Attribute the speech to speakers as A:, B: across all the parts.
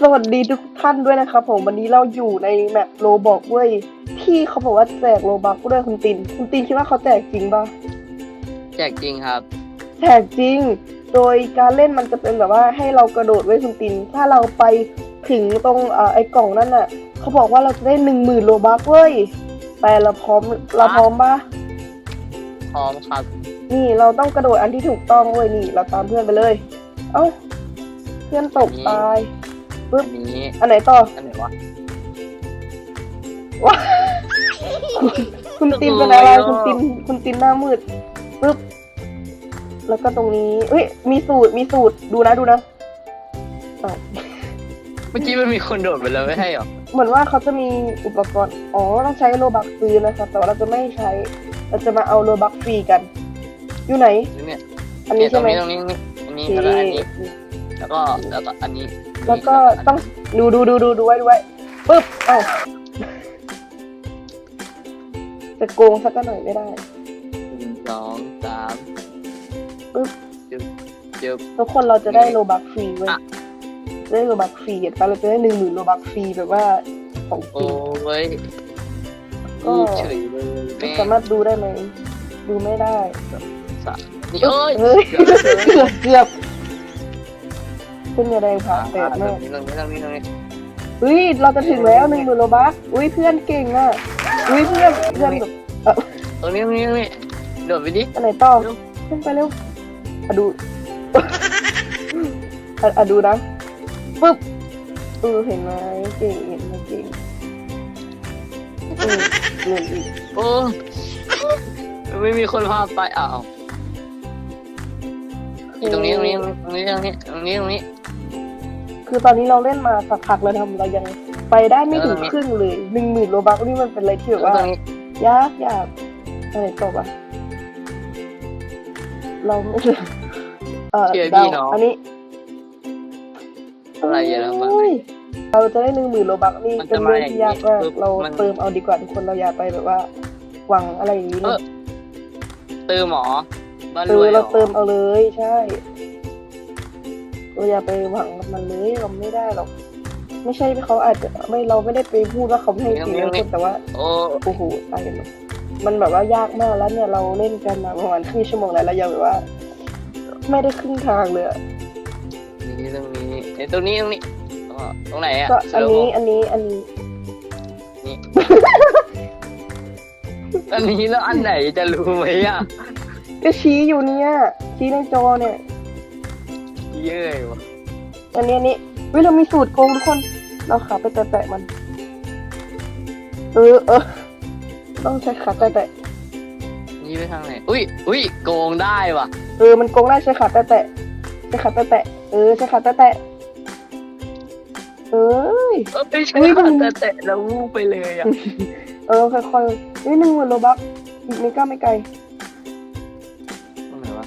A: สวัสดีทุกท่านด้วยนะครับผมวันนี้เราอยู่ในแมปโลบอกเว้ยที่เขาบอกว่าแจกโลบักด้วยคุณตินคุณตินคิดว่าเขาแจกจริงปะ
B: แจกจริงครับ
A: แจกจริง โดยการเล่นมันจะเป็นแบบว่าให้เรากระโดดไว้คุณติน ถ้าเราไปถึงตรงเอ่อไอ้กล่องนั่นน่ะเขาบอกว่าเราจะได้หนึ่งหมื่นโลบักเว้ยแต่เราพร้อมเราพร้อมปะ
B: พร้อมครับ
A: นี่เราต้องกระโดดอันที่ถูกต้องเว้ยนี่ เราตามเพื่อนไปเลย เอ้า เพื่อนตกตาย
B: อันนี้
A: อันไหนต่อ
B: อันไหนวะ
A: ว้าคุณตินเป็นอะไร
B: โอ้
A: คุณ
B: ย
A: ติน คุณตินหน้ามืดปึ๊บ แล้วก็ตรงนี้เฮ้ย มีสูตร มีสูตร ดูนะ ดูนะอะ
B: เมื่อกี้มันมีคนโดดไปแล้วไม่ใช่หรอ
A: เหมือนว่าเขาจะมีอุปกรณ์ อ๋อ ต้องใช้โลบักซื้อนะครับ แต่ว่าเราจะไม่ใช้ เราจะมาเอาโลบักฟรีกัน อยู่ไหน
B: เนี่ย
A: อัน
B: เนี่
A: นี้
B: ยตร
A: ใช่
B: ง
A: ไหม
B: นี้ตรงนี้อันนี้
A: โอ
B: แล้วก็อัน
A: เค
B: นี้ แล้วก็ แล้วก็อันนี้
A: แล้วก็ต้องดูดูดูดูดูไว้ดูไว้ปึ๊บเอ้าจะโกงสักหน่อยไม่ได้
B: หนึ่งสองสาม
A: ปึ๊บ
B: จึ๊บจึ๊บ
A: ทุกคนเราจะได้โลบักฟรีเว้ย
B: อะ
A: ได้โลบักฟรีเห็นปะเราจะได้หนึ่งหมื่นโลบักฟรีแบบว่าของจ
B: โอ้
A: ริง
B: ย
A: ก็
B: รูปเฉยเลยแม่
A: สามารถดูได้ไหมดูไม่ได้
B: สะนี่เอ้ย
A: เฮ้ย
B: เกือบเลย
A: เกือบ เกือบขึ้นยาแดงผ่าแปด
B: ตร
A: มาก
B: งนี้ตรงนี้ตรงนี้ตรงนี้
A: เฮ้ยเราจะถึงแล้วหนึ่งหมื่นโลบักอุ้ยเพื่อนเก่งอะอุ้ยเพื่อนเพื่อนแบบเออ
B: ตรงนี้ตรงนี้ตรงนี้โดดไปดิ
A: อันไหนต่อ
B: เร็ว
A: ขึ้นไปเร็วอะดูอะอะดูนะปึ๊บเออเห็นไหมเก่งเห็นไหมเก่งเออเงินอีก
B: โอ้ไม่มีคนพาไปอ้าวนี่ตรงนี้ตรงนี้ตรงนี้ตรงนี้ตรงนี้ตรงนี้
A: คือตอนนี้เราเล่นมาสักพักแล้วทำเรายังไปได้ไม่ถึง
B: เออ
A: ครึ่งเลยหนึ่งหมื่นโลบักนี่มันเป็นอะไรที่แบบว่า
B: ตรงนี้
A: ยากยากอะไรตกอะเราไม่เออ
B: เชื่อ
A: เดา
B: พี่น้อง
A: อันนี้
B: อะไรอย่าทำแบบ
A: โอ้ยเราจะได้หนึ่งหมื่นโลบักนี่
B: มัน
A: เป็
B: จะ
A: น
B: มา
A: เรื่องที่ยากมาก
B: อย่างนี้ปุ๊บ
A: เรา
B: มัน
A: เติมเอาดีกว่าทุกคนเราอย่าไปแบบว่า หวังอะไรอย่างนี้
B: เอ
A: เล
B: อยเติมหมอบ้าน
A: เอ
B: ร
A: อ
B: วยหร
A: เรา
B: อ
A: เติมเอาเลยใช่ เราอย่าไปหวังกับมันเลยเราไม่ได้หรอกไม่ใช่เขาอาจจะไม่เราไม่ได้ไปพูดว่าเขาไม่ให้จริงนะทุกคนแต่ว่า
B: โอ้
A: โอ้โหตายกันหมดมันแบบว่ายากมากแล้วเนี่ยเราเล่นกันมาประมาณครึ่งชั่วโมงแล้วเรายังแบบว่า ไม่ได้ครึ่งทางเลยอะ
B: นี่ตรงนี้ไอ้ตรงนี้ตรงนี้อ๋อตรงไหนอะ
A: ก็อันนี้
B: สโลว์
A: อันนี้อันนี้
B: นี่อันนี้แล้วอันไหนจะรู้ไหมอะ
A: ก็ชี้อยู่เนี่ยชี้ในจอเนี่ย
B: เย้ยวะ
A: อันนี้อันนี้เฮ้ยเรามีสูตรโกงทุกคน เราขาไปแตะๆมัน เออเออต้องใช้ขาแตะ
B: นี่ไปทางไหน อุ้ยอุ้ยโกงได้ว่ะ
A: ๆเออมันโกงได้ใช้ขาแตะๆใช้ขาแตะๆเออใช้ขาแตะๆเอ้ย
B: เออไม่ใช่
A: อุ๊ย
B: ค่ะ
A: มัน
B: แต่แต่แล้ววูบไปเลยอะ
A: เออค่อยๆเฮ้ยหนึ่งหมื่นโลบักอีกไม่กล้าไม่ไกล
B: ตรงไหนวะ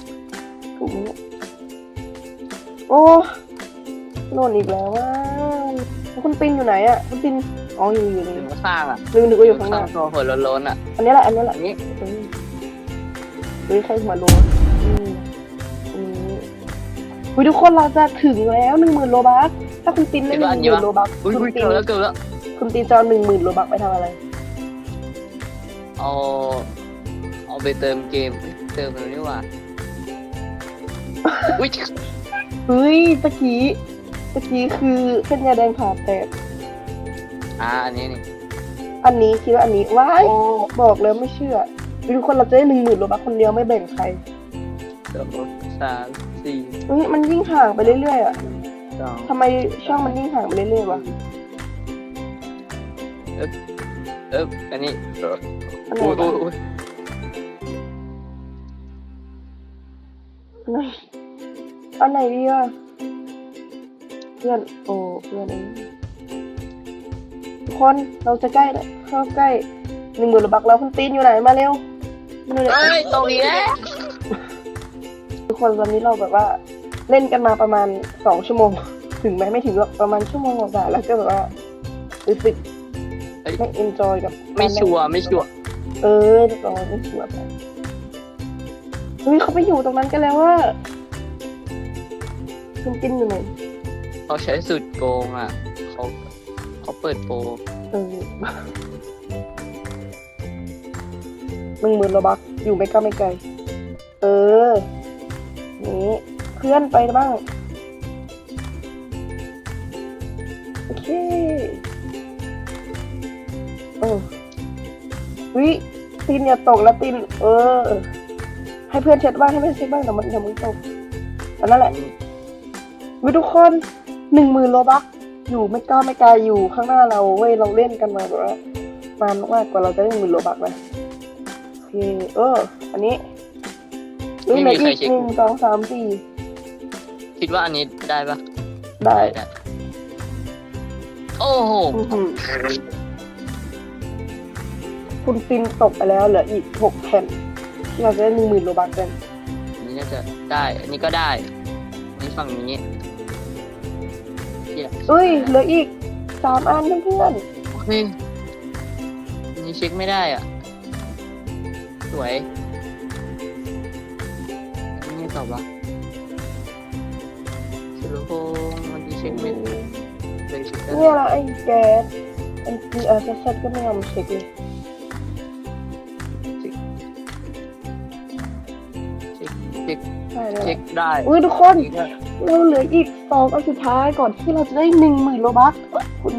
A: ถูกไหมเนี่ยโอ้โน่นอีกแล้วว่าแล้วคุณตินอยู่ไหนอะ คุณตินอ๋ออยู่อยู่
B: ถึ
A: นี่
B: งข้างอะ
A: ลืมนึกว่าอยู่ข้างหน้า
B: ตัวหัวโล้นๆอะ
A: อันนี้แหละ อันนี้แหละ
B: อันนี้
A: เฮ้ยเฮ้ยใครหัวโลนอืมอืมเฮ้ยทุกคนเราจะถึงแล้วหนึ่งหมื่นโลบักถ้าคุณตินได้หนึ่งหมื่นโลบัก
B: อุ้ย
A: คุ
B: อุ้
A: ณ
B: ย
A: ติ
B: เกิ
A: น
B: ดแล้วเกิดแล้ว
A: คุณตินจะเอาหนึ่งหมื่นโลบักไปทำอะไร
B: เอา เอาไปเติมเกมเอ้ยเติมแล้วนี่หว่า อุ้ย
A: เฮ้ยตะกี้ตะกี้คือเส้นยาแดงผ่าแตก
B: อ่าอันนี้นี่
A: อันนี้คิดว่าอันนี้ว้าย
B: โอ้
A: บอกแล้วไม่เชื่อเฮ้ยทุกคนเราจะได้หนึ่งหมื่นโลบักคนเดียวไม่แบ่งใคร
B: สองสามสี่
A: เฮ้ยมันยิ่งห่างไปเรื่อยๆอะ
B: สอง
A: ทำไมช่องมันยิ่งห่างไปเรื่อยๆวะ
B: เอ๊บเอ๊บอันนี้
A: อันไหน
B: อุ้ยอุ้
A: วะ
B: ยอุ้ย
A: อันไหนอันไหนดีอะเพื่อนโอ้เพื่อนเองทุกคนเราจะใกล้แล้วเข้าใกล้หนึ่งหมื่นโลบักแล้วคุณตีนอยู่ไหนมาเร็วมาเร็ว
B: เอ้ยตรงนี้แหละ
A: ทุกคนวันนี้เราแบบว่า เล่นกันมาประมาณสองชั่วโมง ถึงไหมไม่ถึงหรอกประมาณชั่วโมงกว่าๆแล้วก็แบบว่ารู้สึกไม่เอนจอยกับ
B: ไม่ชัวร์ไม่ชัวร์
A: เออเราไม่ชัวร์ไปเฮ้ยเขาไปอยู่ตรงนั้นกันแล้วว่า คุณกินอยู่ไหน
B: เขาใช้สุดโกงอะเขาเขาเปิดโปร
A: เออหนึ่งหมื่นโลบักอยู่ไม่ใกล้ไม่ไกล เออ นี่เพื่อนไปบ้าง โอเคเออวิตินอย่าตกนะตินเออ ให้เพื่อนเช็ดบ้างให้เพื่อนเช็ดบ้างเดี๋ยวมันเดี๋ยวมึงตกอันนั้นแหละ วิทุกคนหนึ่งหมื่นโลบักอยู่ไม่ก้าวไม่ไกลอยู่ข้างหน้าเราเว้ยเราเล่นกันมาแบบว่านานมากกว่าเราจะได้หนึ่งหมื่นโลบักนะโอเคเออ อันนี้เอ้ยเหลืออีกหนึ่งสองสามสี่
B: คิดว่าอันนี้ได้ปะ
A: ได้
B: ได้โอ้โห
A: อื้อหือคุณตินตกไปแล้วเหลืออีกหกแผ่นที่เราจะได้หนึ่งหมื่นโลบักกัน
B: อันนี้น่าจะได้ อันนี้ก็ได้อันนี้ฝั่งนี้ เหี้ย
A: เอ้ยเหลืออีกสามอันเพื่อน
B: เฮ้ยอันนี้เช็คไม่ได้อะ สวยอันนี้ตอบว่าสุรพงษ์วันนี้เช็คไม่ได้เลยเช็คได้
A: ๆเนี่ยละไอ้แก๊สไอ้จีเอสเซก็ไม่ยอมเช็คเลย
B: เช็คเช็ค
A: ใช่แล้ว
B: เช็คได้
A: อุ้ยทุกคน
B: เช็คได้
A: เราเหลืออีกสองอันสุดท้ายก่อนที่เราจะได้หนึ่งหมื่นโลบัคคุณ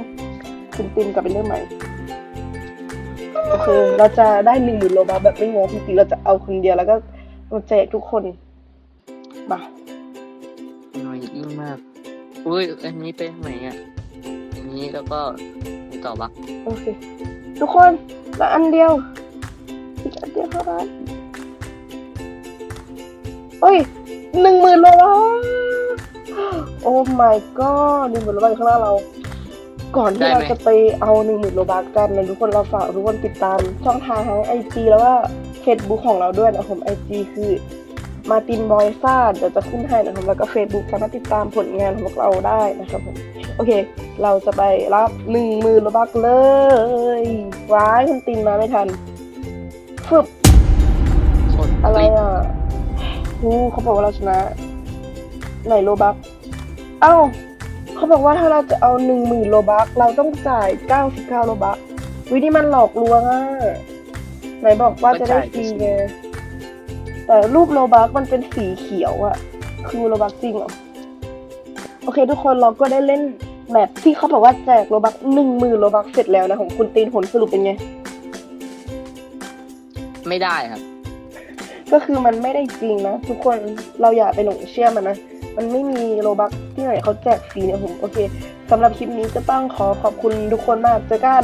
A: คุณตินกลับไปเริ่มใหม่โอเคเราจะได้หนึ่งหมื่นโลบัคแบบไม่งงจริงๆเราจะเอาคนเดียวแล้วก็มาแจกทุกคนมา
B: หน่อยยิ่งมากอุ้ยอันนี้ไปไหนอะอันนี้แล้วก็นี่ต่อปะ
A: โอเค ทุกคนเหละอันเดียวอีกอันเดียวเท่านั้นเฮ้ยหนึ่งหมื่นโลบัค โอ้ my god หนึ่งหมื่นโลบัคอยู่ข้างหน้าเรา ก่อนที่เราจะไปเอาหนึ่งหมื่นโลบัคกันนะทุกคนเราฝากทุกคนติดตามช่องทางทั้งไอจีแล้วก็เฟซบุ๊กของเราด้วยนะครับไอจีคือมาตินบอยซ่าเดี๋ยวจะขึ้นให้นะครับ แล้วก็เฟซบุ๊กสามารถติดตามผลงานของพวกเราได้นะครับผม โอเค เราจะไปรับหนึ่งหมื่นโลบัคเลยว้ายคุณตินมาไม่ทันฟึบ
B: โคตร
A: อะไร
B: คลิก
A: อะฮูเขาบอกว่าเราชนะ ไหนโลบัค เอ้าเขาบอกว่าถ้าเราจะเอาหนึ่งหมื่นโลบัคเราต้องจ่ายเก้าสิบเก้าโลบัควินี่มันหลอกลวงอะไหนบอกว่าจะได้ฟรีไงแต่รูปโลบัคมันเป็นสีเขียวอะคือโลบัคจริงเหรอโอเค ทุกคนเราก็ได้เล่นแบบที่เขาบอกว่าแจกโลบัคหนึ่งหมื่นโลบัคเสร็จแล้วนะของคุณตีนผลสรุปเป็นไง
B: ไม่ได้ครับ
A: ก็คือมันไม่ได้จริงนะ ทุกคนเราอย่าไปหลงเชื่อมันนะ มันไม่มีโลบัคที่ไหนเขาแจกฟรีเนี่ยผมโอเคสำหรับคลิปนี้ก็ต้องขอขอบคุณทุกคนมากเจอกัน